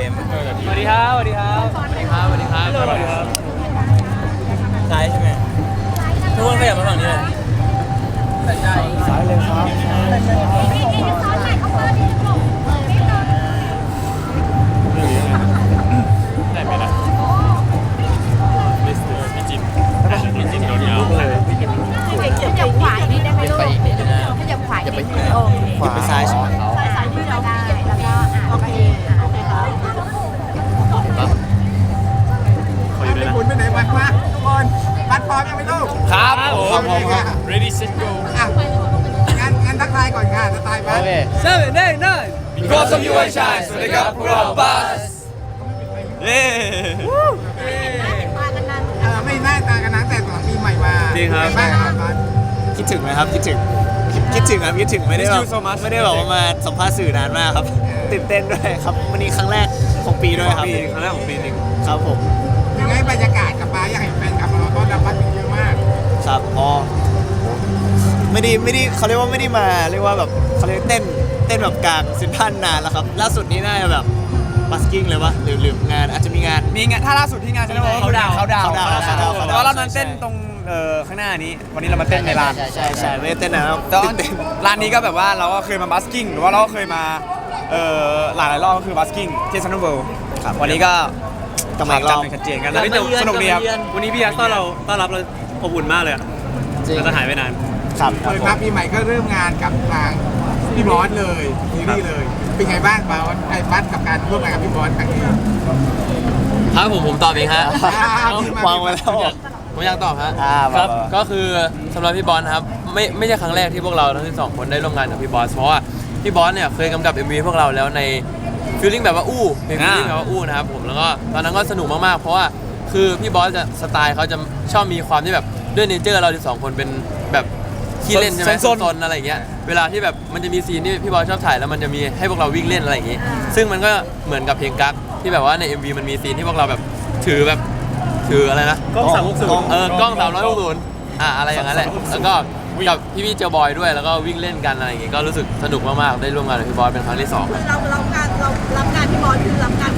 รมสวัสดีครับสวัสดีครับสวัสดีครับสวัสดีครับสวัสดีครับซ้ายใช่ไหมทุกคนขยับมาฝั่งนี้เลยซ้ายเลยครับได้ไหมล่ะมิสเตอร์พี่จินพี่จินโดนยาวขยับขวาอีกนิดได้ไหมลูกขยับขวาอีกนิดโอเคขวาไปซ้ายใช่ไหม seven eight nine because of you I shine สวัสดีครับพวกเราบัสเย้มากันนานเออไม่น่าตากันนะแต่สองปีใหม่มาจริงครับ เป็นไงบ้างครับบัตรคิดถึงไหมครับ คิดถึงคิดถึงครับคิดถึงไม่ได้แบบ Miss you so much ไม่ได้แบบว่ามาสัมภาษณ์สื่อนานมากครับ ตื่นเต้นด้วยครับวันนี้ครั้งแรกของปีด้วยครับปีครั้งแรกของปีหนึ่งครับผมยังไงบรรยากาศกับบ้าอยากเห็นแฟนกลับมารอต้อนรับบัตรเยอะมากครับอ๋อไม่ได้ไม่ได้เขาเรียกว่าไม่ได้มาเรียกว่าแบบเขาเรียกเต้น เต้นแบบกลางเซนทรันนานแล้วครับ ล่าสุดนี้น่าจะแบบบัสกิ้งเลยวะหรือหรืองานอาจจะมีงาน มีงานถ้าล่าสุดที่งานใช่ไหมเขาดาวน์เขาดาวน์เขาดาวน์เขาดาวน์แต่ว่าเรานั้นเต้นตรงเอ่อข้างหน้านี้ วันนี้เรามาเต้นในร้านใช่ใช่ใช่ไม่ได้เต้นนะครับแต่ว่าตื่นเต้นร้านนี้ก็แบบว่าเราก็เคยมาบัสกิ้งหรือว่าเราก็เคยมาเอ่อหลายหลายๆรอบก็คือบัสกิ้งที่ซันนเวิลด์ครับวันนี้ก็กำลังรอบจัดเป็นชัดเจนกันแล้วนี่สนุกดีครับวันนี้พี่ยักษ์ต้อนเราต้อนรับเราอบอุ่นมากเลยอะเราจะหายไปนานครับเปิดมาปีใหม่ก็เริ่มงานกับทาง พี่บอสเลยซีรีส์เลย เป็นไงบ้างบาสไอ้บัตรกับการร่วมงานกับพี่บอสครั้งนี้ครับผมผมตอบเองฮะ วางไว้แล้วผมอยากตอบฮะอ่าครับมาๆก็คือสำหรับพี่บอลนะครับไม่ไม่ใช่ครั้งแรกที่พวกเราทั้งสองคนได้ร่วมงานกับพี่บอสเพราะว่าพี่บอสเนี่ยเคยกำกับ MV พวกเราแล้วในฟีลลิ่งแบบว่าอู้เป็นฟีลลิ่งแบบว่าอู้นะครับผมแล้วก็ตอนนั้นก็สนุกมากๆเพราะว่าคือพี่บอสจะสไตล์เขาจะชอบมีความที่แบบด้วยเนเจอร์เราที่สองคนเป็นแบบ ขี้เล่นใช่ไหมซนๆ ซนๆอะไรอย่างเงี้ยเวลาที่แบบมันจะมีซีนที่พี่บอสชอบถ่ายแล้วมันจะมีให้พวกเราวิ่งเล่นอะไรอย่างงี้ ซึ่งมันก็เหมือนกับเพลงกั๊กที่แบบว่าใน MV มันมีซีนที่พวกเราแบบถือแบบถืออะไรนะ กล้องสามหกศูนย์ เออกล้อง360อะอะไรอย่างนั้นแหละ แล้วก็กับพี่พี่ๆเจอบอยด้วย แล้วก็วิ่งเล่นกันอะไรอย่างงี้ก็รู้สึกสนุกมากๆ ได้ร่วมงานกับพี่บอยเป็นครั้งที่สองครับเรารับงานเรารับงานที่บอลคือรับงาน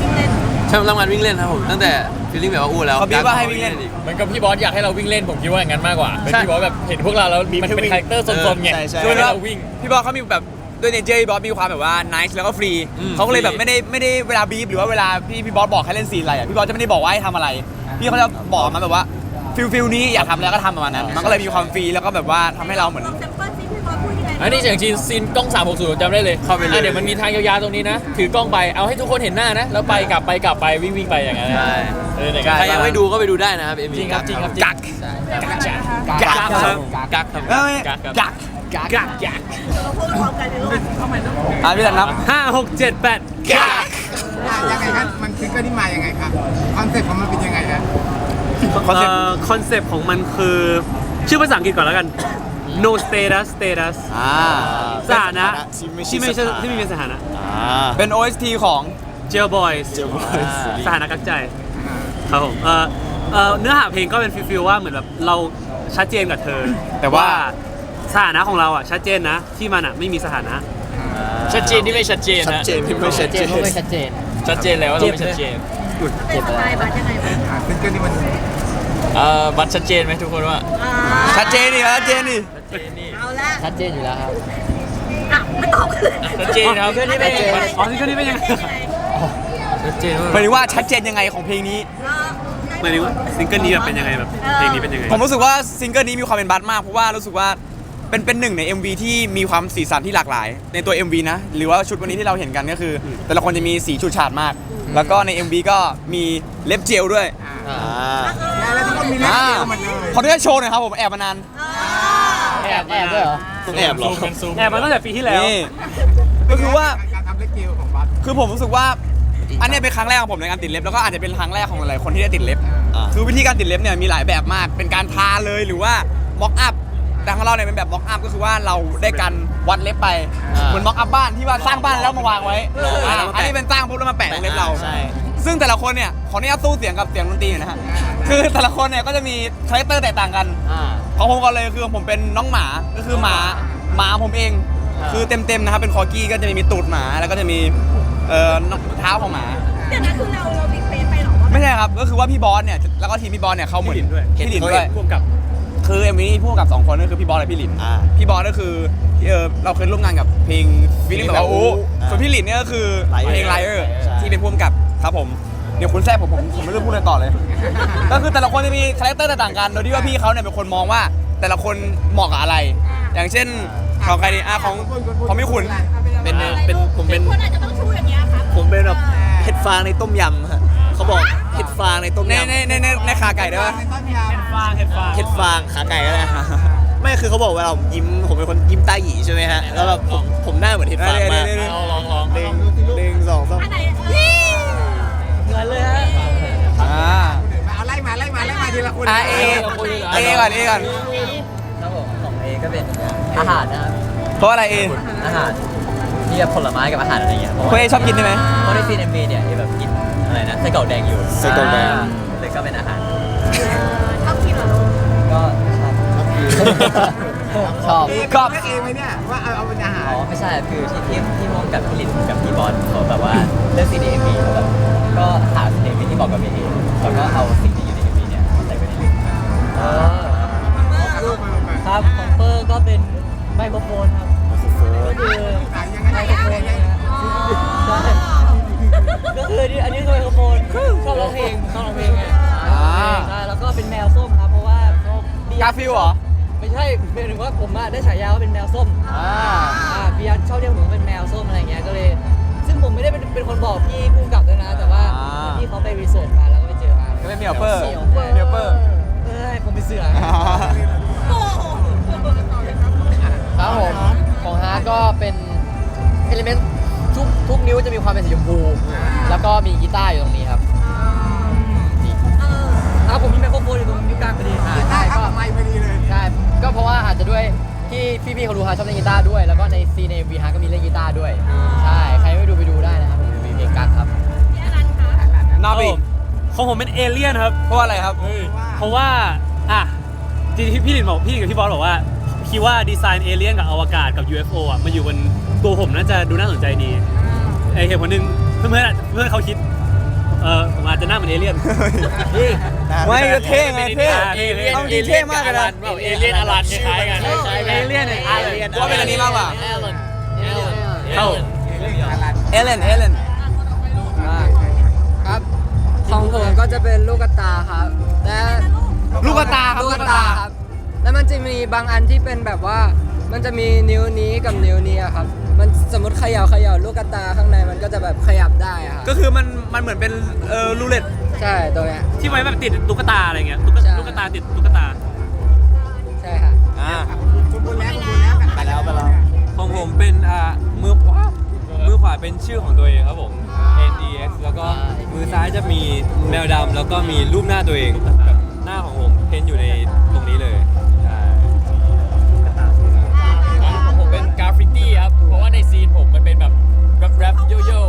วิ่งเล่นใช่ร่วมงานวิ่งเล่นครับผมตั้งแต่ฟีลลิ่งแบบว่าอู้แล้วเขาบีบว่าให้วิ่งเล่นอีก เหมือนกับพี่บอสอยากให้เราวิ่งเล่นผมคิดว่าอย่างนั้นมากกว่าเป็นใช่ พี่บอสแบบเห็นพวกเราแล้วมันเป็นคาแรคเตอร์สนๆไงใช่ใช่ช่วยให้เราวิ่ง พี่บอสเขามีแบบด้วยเนเจอร์พี่บอสมีความแบบว่า nice แล้วก็ฟรี อืม เขาก็เลยแบบฟรีไม่ได้ไม่ได้เวลาบีบหรือว่าเวลาพี่พี่บอสบอกให้เล่นซีนอะไรอะพี่บอสจะไม่ได้บอกว่าให้ทำอะไร พี่เขาจะบอกมาแบบว่าฟิลฟิลนี้อยากทำแล้วก็ทำประมาณนั้น มันก็เลยมีความฟรีแล้วก็แบบว่าทำให้เราเหมือน อลพูดยังไงอันนี้อย่างจีนซีนกล้อง 360ผมจำได้เลยเข้าไปเลย อะเดี๋ยวมันมีทางยาวๆตรงนี้นะ ถือกล้องไปเอาให้ทุกคนเห็นหน้านะ แล้วไปกลับไปกลับไปวิ่งวิ่งไปอย่างนั้นนะใช่ เออเนี่ยใช่ใครยังไม่ดูก็ไปดูได้นะครับเอ็มจริงครับจริงครับจริง กักกักจ้ะกักกักครับกักครับเอ้ยกักครับกักกักกักกักเราพูดพร้อมกันในโลกอะพี่ตันนับ ห้าหกเจ็ดแปดกักอะยังไงครับ มันคือก็นี่มายังไงครับ คอนเซ็ปต์ของมันเป็นยังไงครับ คอนเซ็ปต์คอนเซปต์ของมันคือ ชื่อภาษาอังกฤษก่อนแล้วกัน no status status อ่าสถานะที่ที่ไม่ไม่ใช่ใช่สถานะที่ไม่มีสถานะ อ่าเป็น OST ของ jail boys เจอบอยซีรีสส์ถานะกักใจครับผมเอ่อเอ่อเนื้อหาเพลงก็เป็นฟิลๆว่าเหมือนแบบเราชัดเจนกับเธอแต่ว่า สถานะของเราอะชัดเจนนะ ที่มันอะไม่มีสถานะ ชัดเจนที่ไม่ชัดเจนชัดนะเจนที่ไม่ชัดเจนชัดเจนแล้วว่าเราไม่ชัดเจนเป็นสไตล์บอลยังไงบ้างอะซิงเกิลนี้มันเอ่อบัตรชัดเจนไหมทุกคนว่าอ่าชัดเจนนี่ชัดเจนนี่ เอาละชัดเจนอยู่แล้วครับ อะไม่ตอบกันเลยชัดเจนครับชัดเจนอ๋อซิงเกิลนี้เป็นยังไงชัดเจนหมายถึงว่าชัดเจนยังไงของเพลงนี้หมายถึงว่าซิงเกิลนี้แบบเป็นยังไงแบบเพลงนี้เป็นยังไงผมรู้สึกว่าซิงเกิลนี้มีความเป็นบัสมากเพราะว่ารู้สึกว่าเป็นเป็นหนึ่งใน MV ที่มีความสีสันที่หลากหลาย ในตัว MV นะ หรือว่าชุดวันนี้ที่เราเห็นกันก็คืออแต่ละคนจะมีสีฉูดฉาดมาก แล้วก็ใน MV ก็มีเล็บเจลด้วยอ่าแล้วทุกคนมีเล่นอ่าเดียวหมดเลยขออนุญาตโชว์หน่อยครับผมแอบมานานแอบแอบด้วยเหรอ ต้องแอบเหรอ ซูมกันซูมแอบมาตั้งแต่ปีที่แล้ว นี่ก็คือว่า การทำเล่นเกลของบัตรคือผมรู้สึกว่า อันเนี้ยเป็นครั้งแรกของผมในการติดเล็บ แล้วก็อาจจะเป็นครั้งแรกของหลายๆคนที่ได้ติดเล็บ อ่า คือวิธีการติดเล็บเนี่ยมีหลายแบบมาก เป็นการทาเลยหรือว่าม็อกอัพ แต่ของเราเนี่ยเป็นแบบม็อกอัพก็คือว่าเราได้การวัดเล็บไป อ่าเหมือนม็อกอัพบ้านที่ว่าสร้างบ้านแล้วมาวางไว้อ่าอ่าอันนี้เป็นสร้างปุ๊บแล้วมาแปะตรงเล็บเรา ใช่ ซึ่งแต่ละคนเนี่ยขออนุญาตสู้เสียงกับเสียงดนตรีหน่อยนะฮะ คือแต่ละคนเนี่ยก็จะมีคาแรคเตอร์แตกต่างกัน อ่า ของผมก่อนเลยคือผมเป็นน้องหมาก็คือหมาหมาผมเอง คือเต็มๆนะครับเป็นคอกี้ก็จะมีตูดหมาแล้วก็จะมีเอ่อเท้าของหมา เดี๋ยวนะคือเราเราบิ๊กเฟสไปหรอว่าไม่ใช่ครับก็คือว่าพี่บอสเนี่ยแล้วก็ทีมพี่บอสเนี่ยเขาเหมือนพี่หลินด้วยพี่หลินด้วยพ่วงกับ คือเอ็มวีนี้พูดกับสองคนก็คือพี่บอสและพี่หลินอ่าพี่บอสก็คือเออเราเคยร่วมงานกับเพลงฟิลลิ่งแบบว่าแบบว่าอู้อู้ส่วนพี่หลินเนี่ยก็คือ Liar เพลงไลเออร์ใช่ ที่เป็นพ่วงกับครับผมเดี๋ยวคุณแทรกผมผมผมไม่รู้พูดอะไรต่อเลย ก็คือแต่ละคนจะมีคาแรคเตอร์ต่างกัน โดยที่ว่าพี่เขาเนี่ยเป็นคนมองว่าแต่ละคนเหมาะกับอะไร อย่างเช่นของใครดีอะของของพี่ขุน เป็นเป็นผมเป็นคนอาจจะต้องชูอย่างเงี้ยครับผมเป็นแบบเห็ดฟางในต้มยำฮะเขาบอกเห็ดฟางในต้มในยำในในในในขาไก่ได้ปะต้นยำฟางเห็ดฟางเห็ดฟางขาไก่ก็ได้ไม่คือเขาบอกว่าเรายิ้มผมเป็นคนยิ้มตาหยีใช่ไหมฮะแล้วแบบผมผมหน้าเหมือนเห็ดฟางมากเดี๋ยวเดี๋ยวเดี๋ยวลองลองลองหนึ่งหนึ่งสองสาม อันไหน นี่เงินเลยฮะอ่าเอาไล่มาไล่มาไล่มาทีละคนอะเอเอก่อนเอก่อนครับผมของเอก็เป็นอาหารนะครับเพราะอะไรเออาหารที่แบบผลไม้กับอาหารอะไรเงี้ยเพราะคุณว่าเอชอบกินใช่ไหมเพราะในซีนเอ็มวีเนี่ยเอแบบกินอะไรนะไส้กรอกแดงอยู่ไส้กรอกแดงาเลยก็เป็นอาหารชอบกินเหรอลูกก็ชอบเอก็ก็เอไหมเนี่ยว่าเอาเอาเป็นอาหารอ๋อไม่ใช่คือที่ที่ที่ร่วมกับพี่ลินกับพี่บอลเขาแบบว่าเรื่องซีนเอ็มวีเขาแบบ ก็หาซีนเอ็มวีที่บอกกับเอแล้วก็เอาสิ่งที่อยู่ในเอ็มวีเนี่ยมาใส่ไว้ในเรื่องครับของเปอร์ก็เป็นไมโครโฟนครับก็คือยังไงยังไงยังไงใช่ก็คือนี่อันนี้คือไมโครโฟนชอบร้องเพลงชอบร้องเพลงไงอ่า ใช่แล้วก็เป็นแมวส้มครับเพราะว่าเขากาฟิลเหรอ ไม่ใช่หมายถึงว่าผมอะได้ฉายาว่าเป็นแมวส้ม อ่า อ่าพี่ยันชอบเรียกผมว่าเป็นแมวส้มอะไรเงี้ยก็เลย ซึ่งผมไม่ได้เป็นเป็นคนบอกพี่ผู้กำกับ อ่าพี่เขาไปรีเสิร์ชมาแล้วก็ไปเจอมาก็เป็นเมียวเปอร์เมียวเมียวเปอร์เอ้ยผมเป็นเสือโอ้โหครับผมของฮาร์ดก็เป็นเอลิเมนต์ทุกทุกนิ้วจะมีความเป็นสีชมพู แล้วก็มีกีตาร์อยู่ตรงนี้ครับนี่เออครับผมมีไมโครโฟนอยู่ตรงนิ้วกลางพอดีอ่าได้ใช่ครับก็ไม่พอดีเลยใช่ก็เพราะว่าอาจจะด้วยที่พี่ๆเขารู้ฮาร์ดชอบเล่นกีตาร์ด้วย แล้วก็ในซีในวีฮาร์ดก็มีเล่นกีตาร์ด้วย ใช่ ใครไม่ดูไปดูได้นะครับผมมีเพลงกักครับพี่อนันต์คะ นาบิ ของผมเป็นเอเลี่ยนครับ เพราะว่าอะไรครับ เพราะว่า อะจริงๆพี่หลินบอกพี่หลินกับพี่บอสบอกว่าคิดว่าดีไซน์เอเลี่ยนกับอวกาศกับ UFO อะมาอยู่บนตัวผมน่าจะดูน่าสนใจดีไอเหตุผลหนึ่งเพื่อนเพื่อนๆเพื่อนเขาคิด เออผมอาจจะหน้าเหมือนเอเลี่ยนไม่ก็เท่ไงเท่เอเลี่ยนเอาจริงเท่มากเลยนะเอเลี่ยนอลันคล้ายๆกันเอเลี่ยนเนี่ยเอเลี่ยนว่าเป็นอันนี้มากกว่าเข้าเอเลนเอเลนครับ ของผมก็จะเป็นลูกกระตาครับ และลูกกระตาครับลูกกระตาครับ แล้วมันจะมีบางอันที่เป็นแบบว่า มันจะมีนิ้วนี้กับนิ้วนี้อะครับ มันสมมติเขย่าเขย่าลูกกระตาข้างในมันก็จะแบบขยับได้อะครับ ก็คือมันมันเหมือนเป็นเออรูเล็ตใช่ตรงเนี้ย ที่ไว้แบบติดตุ๊กตาอะไรเงี้ยตุ๊กใช่ ตุ๊กตาติดตุ๊กตาใช่ค่ะ อ่าคุณบุญแล้วคุณบุญแล้วไปแล้วไปแล้วของผมเป็นอ่ามือขวา มือขวาเป็นชื่อของตัวเองครับผม N E S แล้วก็มือซ้ายจะมีแมวดำแล้วก็มีรูปหน้าตัวเองแบบหน้าของผมเพ้นอยู่ในตรงนี้เลยใช่ของผมเป็นกราฟฟิตี้ครับ เพราะว่าในซีนผมมันเป็นแบบแรปแรปโยโย่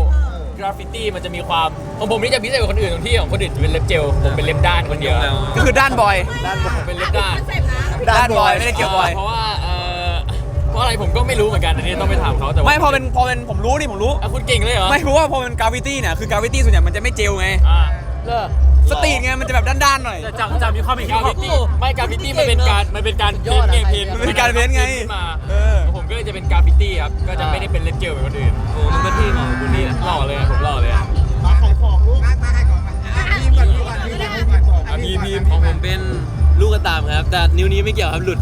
กราฟฟิตี้มันจะมีความของผมนี่จะพิเศษกว่าคนอื่นตรงที่ของคนอื่นจะเป็นเล็บเจลผมเป็นเล็บด้านคนเดียวก็คือด้านบอย ด้านผมเป็นเล็บด้าน คอนเซ็ปต์นะ ด้านบอยไม่ได้เกี่ยวบอย เพราะว่าเอ่อ เพราะอะไรผมก็ไม่รู้เหมือนกันอันนี้ต้องไปถามเขาแต่ว่าไม่พอเป็นพอเป็นผมรู้นี่ผมรู้ อะคุณเก่งเลยเหรอไม่เพราะว่าพอเป็นกราฟิตี้เนี่ยคือกราฟิตี้ส่วนใหญ่มันจะไม่เจลไงอ่าเลิกสตรีทไงมันจะแบบด้านๆหน่อย แต่จำจำมีความเป็นกฮิราปฮฟิอปตี้ไม่กราฟิตี้มันเป็นการมันเป็นการเพ้นไงเพ้นมันเป็นการเพ้นไงขึ้นมาเออ ผมก็เลยจะเป็นกราฟฟิตี้ครับก็จะไม่ได้เป็นเล็บเจลเหมือนคนอื่นโอ้มันก็ที่หล่อคุณนี่หล่อเลยอะผมหล่อเลยอะมาขายของลูกมาขายของมาพีมก่อนพีมก่อนพีมก่อนอะพีมพีมของผมเป็นลูกกระตามครับ แต่นิ้วนี้ไม่เกี่ยวครับหลุด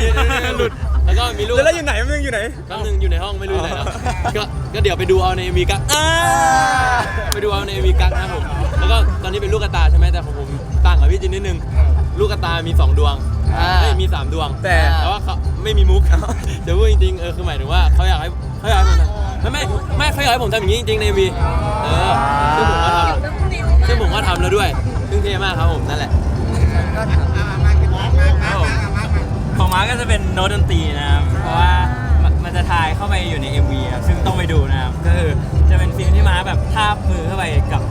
นิ้วนี้หลุด แล้วก็มีลูกแล้วอยู่ไหนมันยังอยู่ไหน ครั้งหนึ่งอยู่ในห้องไม่รู้อยู่ไหนแล้วก็ก็เดี๋ยวไปดูเอาในมีกักอ่าไปดูเอาในมีกักนะครับผมแล้วก็ตอนนี้เป็นลูกกระตาใช่ไหมแต่ของผมต่างกับพี่จินนิดนึงลูกกระตามีสองดวงอ่า เอ้ยมีสามดวง แต่ แต่ว่าเขาไม่มีมุกจะพูดจริงๆเออคือหมายถึงว่าเขาอยากให้เขาอยากให้ผมทำไม่ไม่ไม่เขาอยากให้ผมทำอย่างนี้จริงๆในวีเออซึ่งผมก็ทำซึ่งผมก็ทำแล้วด้วยซึ่งเท่มากครับผมนั่นแหละมามามามามามา ของมาร์คก็จะเป็นโน้ตดนตรีนะครับ เพราะว่ามันมันจะทายเข้าไปอยู่ใน MV ครับซึ่งต้องไปดูนะครับ ก็คือจะเป็นฟิล์มที่มาร์คแบบทาบมือเข้าไปกับ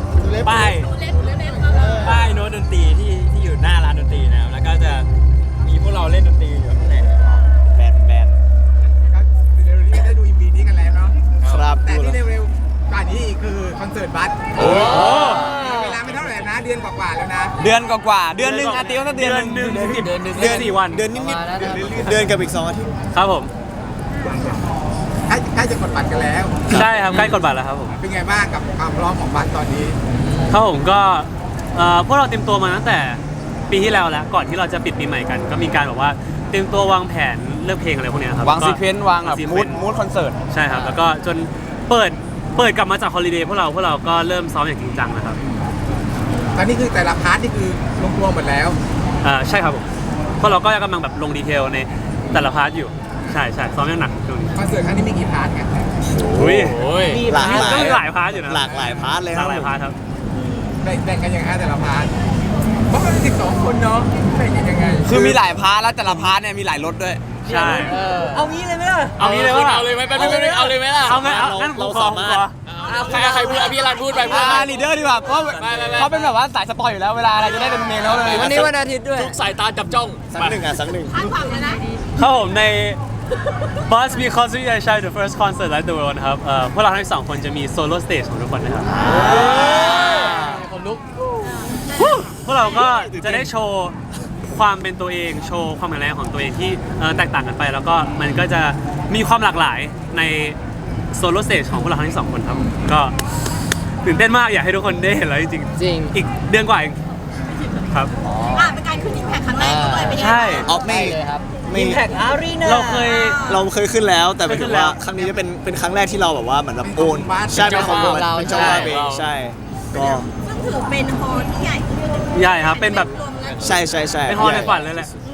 ป้ายเล่นเล่นเล่นเออป้ายโน้ตดนตรีที่ที่อยู่หน้าร้านดนตรีนะครับ แล้วก็จะมีพวกเราเล่นดนตรีอยู่ข้างในแบนแบนเร็วๆนี้ได้ดูอินบีนี้กันแล้วเนาะ ครับแต่ดูที่แล้วเร็วๆกว่านี้อีกคือคอนเสิร์ตบัส เดือนกว่าๆเดือนหนึงอาทิตย์ก็เดือนหนึงเดือนหนึ่งสิบเดือนหนึ่ง เดือนสี่วันเดือนนิดประมาณนั้นนะครับ ๆเดือนกับอีกสองอาทิตย์ครับผมใกล้ใกล้จะกดบัตรกันแล้ว ใช่ครับใกล้กดบัตรแล้วครับผมเป็นไงบ้างกับความพร้อมของบัตรตอนนี้ ครับผมก็เอ่อพวกเราเตรียมตัวมาตั้งแต่ปีที่แล้วแล้วก่อนที่เราจะปิดปีใหม่กัน ก็มีการแบบว่าเตรียมตัววางแผนเลือกเพลงอะไรพวกเนี้ยครับวางก็ซีเควนต์วางแบบซีมูเควดนต์ มูดคอนเสิร์ต ใช่ครับ แล้วก็จนเปิดเปิดกลับมาจากฮอลิเดย์พวกเราพวกเราก็เริ่มซ้อมอย่างจริงจังนะครับ ตอนนี้คือแต่ละพาร์ทนี่คือลงตัวหมดแล้วอ่าใช่ครับผมพวกเราก็กำลังแบบลงดีเทลในแต่ละพาร์ทอยู่ ใช่ใช่ซ้อมอย่างหนักช่วงนี้คอนเสิร์ตครั้งนี้มีกี่พาร์ทกันอุ้ยโอ้ยหลากหลายก็มีหลายพาร์ทอยู่นะหลากหลายพาร์ทเลยหครัลาบกหลายพาร์ทครับ แบ่งแบ่งกันยังไงฮะแต่ละพาร์ทเพราะมันสิบสองคนเนาะแบ่งกันยังไงคือมีหลายพาร์ทแล้วแต่ละพาร์ทเนี่ยมีหลายรถด้วย ใช่ เออเอางี้เลยไหมล่ะเอางี้เลยคุณว่าเอาเลยไหมไปไปไปไปเอาเลยไหมล่ะ เอาไงเอางั้นผมขอผมขอ ใครใครพูดอะพี่รันพูดไปพูดอ่าลีดเดอร์ดีกว่าเพราะไปไปไปเขาเป็นแบบว่าสายสปอยอยู่แล้วเวลาอะไรจะได้เป็นเมนเขาเลยวันนี้วันอาทิตย์ด้วย ทุกสายตาจับจ้องสักหนึ่งอะสักหนึ่งคาดหวังเลยนะครับผมใน Buzz Because We Are Shy the first concert like the world นะครับเอ่อพวกเราทั้งสองคนจะมีโซโล่สเตจของทุกคนนะครับผมลุก พวกเราก็จะได้โชว์ความเป็นตัวเอง โชว์ความแข็งแรงของตัวเองที่เอ่อแตกต่างกันไป แล้วก็มันก็จะมีความหลากหลายใน โซโล่สเตจของพวกเราทั้งสองคนครับผมก็ตื่นเต้นมากอยากให้ทุกคนได้เห็นแล้วจริงจริง ๆอีกเดือนกว่าเองครับ อะเป็นการขึ้นอิมแพคครั้งแรกด้วยเป็นยังไงใช่ออฟไม่ใช่เลยครับ ไม่ Impact Arena เราเคย เราเคยขึ้นแล้วแต่หมายเคยขึ้ถึนงแล้ว่าวครั้งนี้จะเป็นเป็นครั้งแรกที่เราแบบว่าเหมือนแบบโอนบ้านใช่เป็นของเป็นเจ้าเราของเราเป็นเจ้าภาพเองใช่ ใช่ก็ซึ่งถือเป็นฮอลล์ที่ใหญ่ที่สุดใหญ่ครับเป็นแบบ รวมแล้วใช่ใช่ใช่เป็นฮอลในฝันเลยแหละเ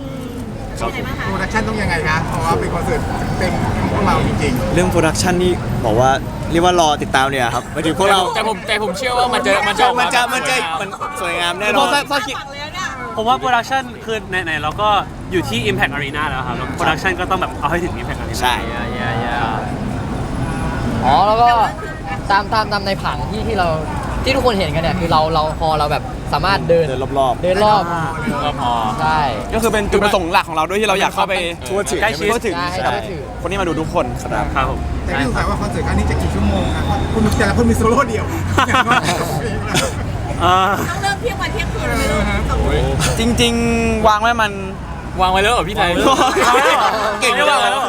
โปรดักชั่นต้องยังไงคะเพราะว่าเป็นคอนเสิร์ตเต็มของพวกเราจริงเรื่องโปรดักชันนี่บอกว่าเรียกว่ารอติดตามเนี่ยครับหมายถึงพวกเราแต่ผมแต่ผมเชื่อว่ามันจะมันจะมันจะมันจะมันสวยงามแน่นพออนซะพอคิดฝั่งเลยเนี่ยผมว่าโปรดักชันคือไหนๆเราก็อยู่ที่ Impact Arena แล้วครับแล้วโปรดักชันก็ต้องแบบเอาให้ถึง Impact Arena ใช่ อ๋อแล้วก็ตามตามตามในผังที่ที่เรา ที่ทุกคนเห็นกันเนี่ยคือเราเราพอเราแบบสามารถเดินเดินรอบเดินรอบก็พอใช่ก็คือเป็นจุดประสงค์หลักของเราด้วยที่เราอยากเข้าไปๆทั่วถึง ใกล้ชิดทั่วถึงใช่ ให้กับทั่วถึง คนที่มาดูทุกคนครับครับผมๆแต่พี่สงสัยว่าคอนเสิร์ตครั้งนี้จะกี่ชั่วโมงนะเพราะคุณแต่ละคนมีโซโล่เดียวอย่างน้อยสองเพลงแล้วเอ่อต้องเริ่มเที่ยงวันเที่ยงคืนเลยไม่รู้สองคนจริง ๆ วางไว้มัน วางไว้แล้วเหรอพี่ไทยเก่งไม่จังว่าเลย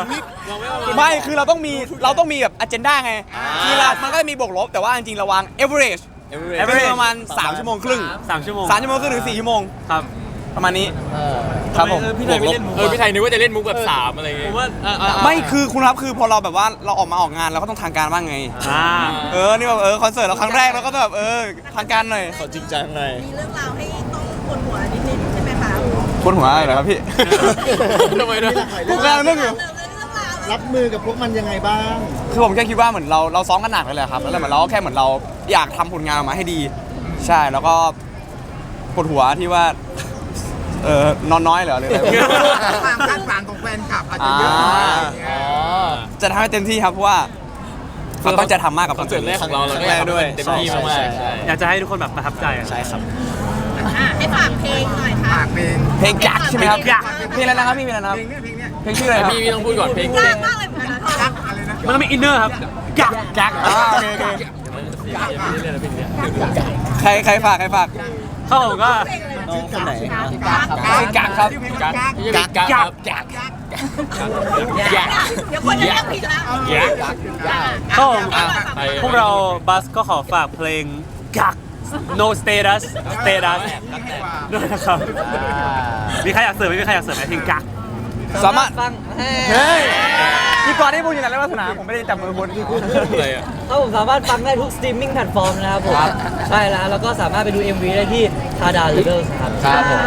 ไม่คือเราต้องมีเราต้องมีแบบอ g e n d a ไงคือเรามันก็จะมีบวกลบแต่ว่าจริงๆเราวาง average average ประมาณ 3 ชั่วโมงครึ่งสามชั่วโมง3ชั่วโมงครึ่งถึง4ชั่วโมง ครับประมาณนี้เออครับผมพี่ไทยไม่เล่นมุกเออพี่ไทยนึกว่าจะเล่นมุกแบบสามอะไรอย่างเงี้ยผมว่าไม่คือคุณครับคือพอเราแบบว่าเราออกมาออกงานเราก็ต้องทางการบ้างไง อ่าเออ นี่แบบเออคอนเสิร์ตเราครั้งแรกเราก็แบบเออทางการหน่อยเขาจริงจังเลยมีเรื่องราวให้ต้องปวดหัวนิดนึงใช่ไหมคะปวดหัวอะไรเหรอครับพี่ ทำไมนะผมกำลังนึกอยู่ เรื่องราวรับมือกับพวกมันยังไงบ้าง คือผมแค่คิดว่าเหมือนเราเราซ้อมกันหนักเลยแหละครับแล้วเหมือนเราก็แค่เหมือนเรา อยากทำผลงานออกมาให้ดี ใช่แล้วก็ปวดหัวที่ว่า เออนอนน้อยเหรอหรืออะไร ความคาดหวังของแฟนคลับอาจจะเยอะหน่อยอย่างเงี้ย จะทำให้เต็มที่ครับเพราะว่าเราต้องจะทำมากกับคอนเสิร์ตแรกของเราเราครั้ก็งแรกด้วยเต็มที่มากๆใช่ใช่ อยากจะให้ทุกคนแบบประทับใจอะ ใช่ครับ อะให้ฝากเพลงหน่อยค่ะฝากเพลงเพลงกักใช่ไหมครับกัก เพลงอะไรนะครับพี่เพลงอะไรนะครับเพลงเนี้ยเพลงเนี้ยเพลงชื่ออะไรครับพี่พี่ต้องพูดก่อนเพลงเพลยางกมากเลยเหมือนกันกักอะไรนะ มันต้องมีอินเนอร์ครับกักกักอ่าโอเคโอเค เล่นอะไรเพลงเนี้ยใครใครฝากใครฝากเข้าผมก็น้องคนไหนชื่อกักครับชื่อเพลงกักกักกักครับกักกักเดี๋ยวคนจะเรียกผิดแล้วกักเข้าผมอะไปพวกเราบัสก็ขอฝากเพลงกัก no status status ด้วยนะครับมีใครอยากเสริมไหมมีใครอยากเสริมไหมเพลงกัก สามารถฟังเฮ้ยพี่กรณ์ได้พูดอย่างนั้นแล้ววาสนาผมไม่ได้จับมือคุณอะไรอะถ้าผมสามารถฟังได้ทุกสตรีมมิ่งแพลตฟอร์มนะครับผมใช่แล้วแล้วก็สามารถไปดู MV ได้ที่ทาดาเลเดอร์ครับครับผม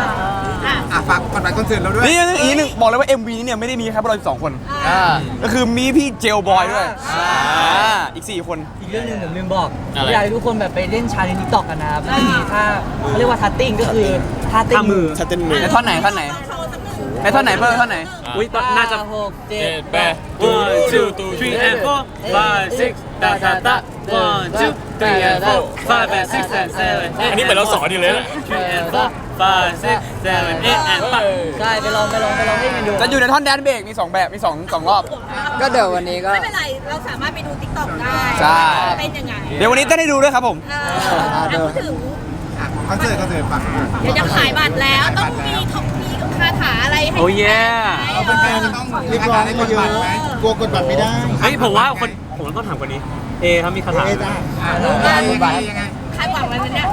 อะฝากคอนเสิร์ตคอนเสิร์ตเราด้วยนี่อีกนิดนึงบอกเลยว่า MV นี้เนี่ยไม่ได้มีแค่พวกเราสองคนอ่าก็คือมีพี่เจลบอยด้วยอ่าอีก 4 คนอีกเรื่องหนึ่งผมลืมบอกอะไรอยากให้ทุกคนแบบไปเล่นชาเลนจ์ทิกตอกกันนะครับมันจะมีท่าเขาเรียกว่าทัตติ้งก็คือท่าเต้นท่ามืมืออถ้าเต้นมือในท่อนไหนท่อนไหน ในท่อนไหนเพิ่มท่อนไหน อุ้ยน่าจะ หกเจ็เจ็ดดแปด one two three and four five six ตาตาตา one two three and four five and six and seven อันนี้เหมือนเราสอนอยู่เลยนะ three and four five six seven eight and five ใช่ไปลองไปลองไปลองเล่นกันดู จะอยู่ในท่อนแดนเบรกมี 2 แบบ มี2งรอบ ก็เดี๋ยววันนี้ก็ ไม่เป็นไร เราสามารถไปดูติ๊กต็อกได้ใช่ เป็นยังไงเดี๋ยววันนี้เต้นให้ดูด้วยครับผม เอออะพูดถึงอะคอนเสิร์ตคอนเสิร์ตปังเดี๋ยวจะขายบัตรแล้ว ต้องมีของมี คาถาอะไรให้โอ้ยเอาเป็นแฟนๆต้องเรียกร้องได้กดบัตรไหมกลัวกดบัตรไม่ได้เฮ้ยผมว่าคนผมต้องถามคนนี้ เอครับมีคาถาเอ๊ะจ้าอ่ายังไงยังไงคาดหวังอะไรเนี่ย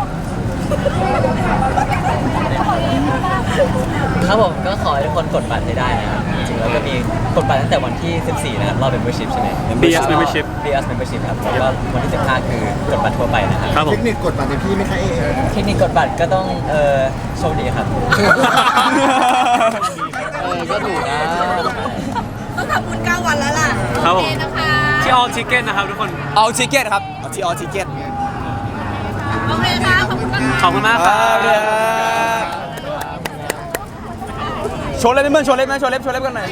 ครับผมก็ขอให้ทุกคนกดบัตรให้ได้นะครับจริงๆ แล้วก็มีกดบัตรตั้งแต่วันที่ 14 นะครับรอบ membership ใช่ไหม BS membership BS membership ครับแล้วก็วันที่ 15 คือกดบัตรทั่วไปนะครับครับผเทม คนิคกดบัตรในพี่ไหม่คะเอ๊ะเทคนิคกดบัตรก็ต้องเออโชคดีครับ เออก็ถูกนะ ต้องทำบุญเก้าวันแล้วล่ะครับโอผมเคนะคะที่ออลทิเก้นนะครับทุกคน เอาทิเก็ตครับเอาที่ออทิเก็ตโอเคค่ะขอบคุณมากขอบคุณมากครับโช ว์เล็บไหมโชว์เล็บไหมโชว์เล็บโชว์เล็บกันหน่อย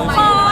ทุกค